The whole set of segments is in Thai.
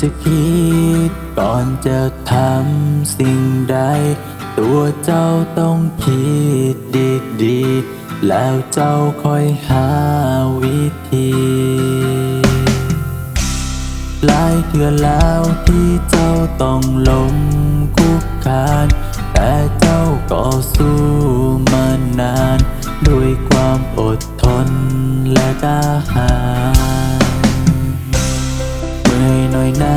จะคิด ก่อนจะทำสิ่งใด ตัวเจ้าต้องคิดดีๆ แล้วเจ้าค่อยหาวิธีหลายเทื่อแล้วที่เจ้าต้องล้มคุกคานแต่เจ้าก็สู้มานาน ด้วยความอดทนและกล้าหาญ อยหน่อยนะ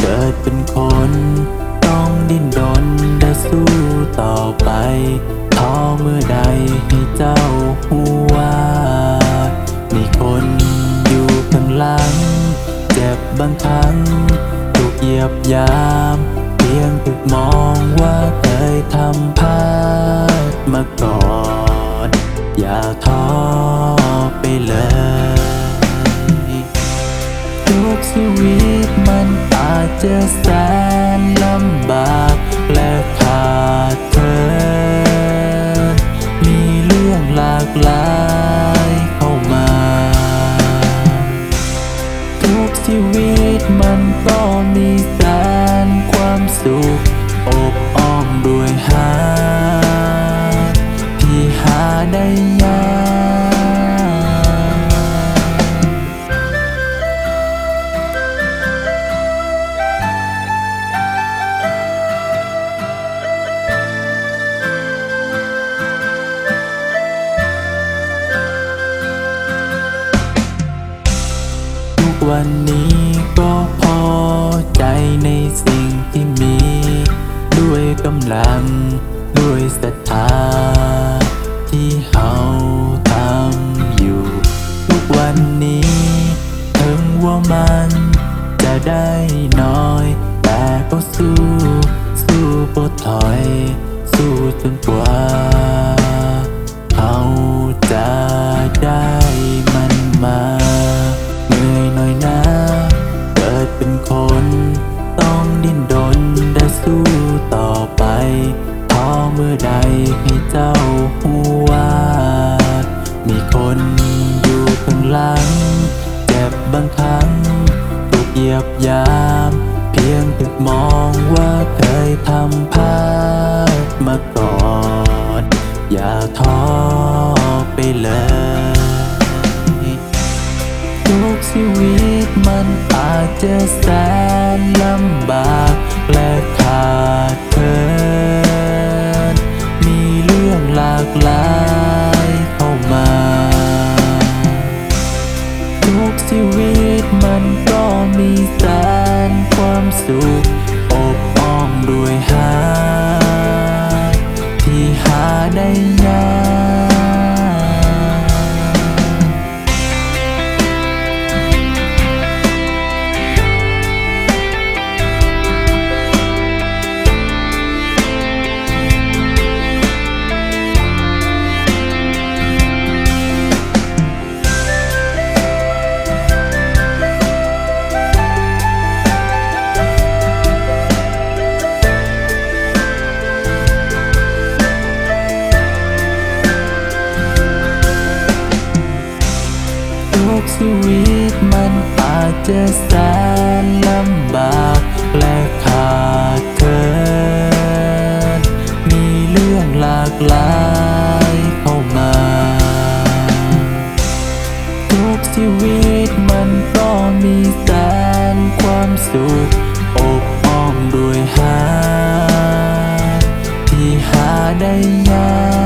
เกิดเป็นคน ต้องดิ้นรนและสู้ต่อไปท้อเมื่อใดให้เจ้าหูว่ามีคนอยู่ข้างหลัง เจ็บบางครั้งถูกเหยียบยาม เพียงถูกมองว่าเคยทำพลาดมาก่อน อย่าท้อไปเลยทุกชีวิต จจะแสนลำบากและขาดเธอ มีเรื่องหลากหลายเข้ามา ทุกชีวิตมันก็มีแสนความสุข อบอ้อมด้วยหา ที่หาได้ยาก วันนี้ก็พอใจในสิ่งที่มี ด้วยกำลัง ด้วยศรัทธา ที่เฮาทำอยู่ ทุกวันนี้ ถึงว่ามันจะได้นอนาม เพียงแต่มองว่าเคยทำพลาดมาก่อน อย่าท้อไปเลย ทุกชีวิตมันอาจจะแสนลำบากและ จะแสนลำบากและขาดเกิน มีเรื่องหลากหลายเข้ามา ทุกชีวิตมันต้องมีแสนความสุขอบอ้อมด้วยหา ที่หาได้ยาก